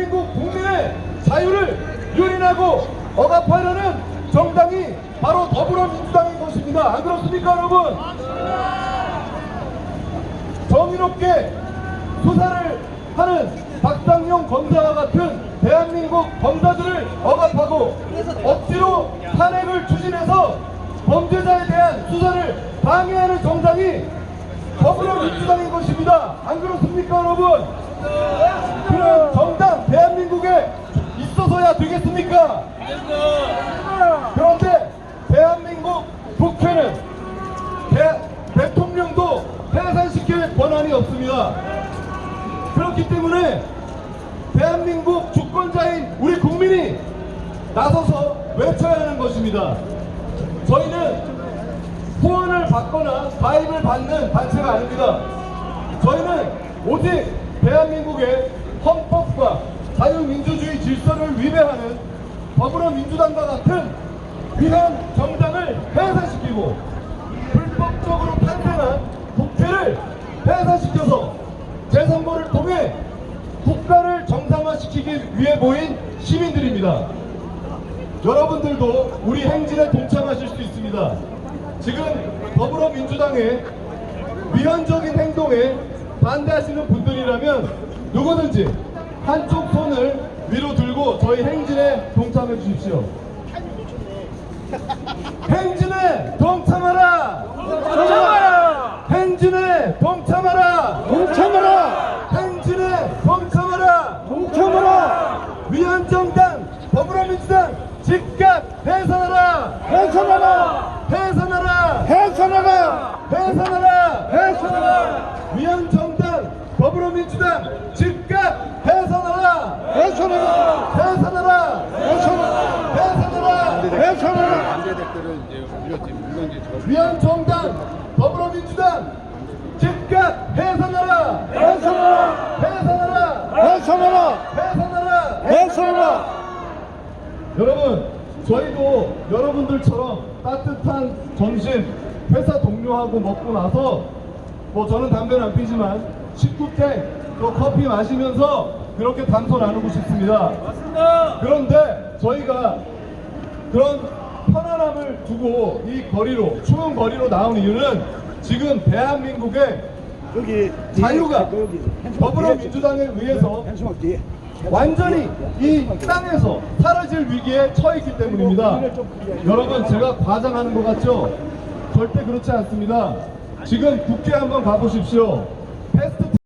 대한민국 국민의 자유를 유린하고 억압하려는 정당이 바로 더불어민주당인 것입니다. 안 그렇습니까, 여러분? 정의롭게 수사를 하는 박상용 검사와 같은 대한민국 검사들을 억압하고 억지로 탄핵을 추진해서 범죄자에 대한 수사를 방해하는 정당이 더불어민주당인 것입니다. 안 그렇습니까, 여러분? 그런 정당 대한민국에 있어서야 되겠습니까? 그런데 대한민국 국회는 대, 대통령도 해산시킬 권한이 없습니다. 그렇기 때문에 대한민국 주권자인 우리 국민이 나서서 외쳐야 하는 것입니다. 저희는 후원을 받거나 가입을 받는 단체가 아닙니다. 저희는 오직 대한민국의 헌법과 자유민주주의 질서를 위배하는 더불어 민주당과 같은 위한 정당을 해산시키고 불법적으로 탄생한 국회를 해산시켜서 재선거를 통해 국가를 정상화시키기 위해 모인 시민들입니다. 여러분들도 우리 행진에 동참하실 수 있습니다. 지금 더불어민주당의 위헌적인 행동에 반대하시는 분들이라면 누구든지 한쪽 손을 위로 들고 저희 행진에 동참해 주십시오. 행진에 동참하라! 동참하라! 행진에 동참하라! 동참하라! 행진에 동참하라! 동참하라! 위헌정당 더불어민주당 즉각 해산하라! 해산하라! 해산하라! 해산하라! 해산하라! 해산하라! 위헌정당 더불어민주당 즉각 해산하라! 해산하라! 해산하라! 해산하라! 해산하라! 해산하라! 반대대들은 이제 우리가 지금 물론 이제 저 위헌정당 더불어민주당 즉각 해산하라! 해산하라! 해산하라! 해산하라! 해산하라! 해산하라! 여러분 저희도 여러분들처럼 따뜻한 점심 회사 동료하고 먹고 나서 뭐 저는 담배는 안 피지만 식구 때또 커피 마시면서 그렇게 담소 나누고 싶습니다. 맞습니다! 그런데 저희가 그런 편안함을 두고 이 거리로 추운 거리로 나온 이유는 지금 대한민국의 여기 자유가 더불어민주당에 의해서 완전히 이 땅에서 사라질 위기에 처했기 때문입니다. 여러분 제가 과장하는 것 같죠? 절대 그렇지 않습니다. 지금 국회 한번 가보십시오. 패스트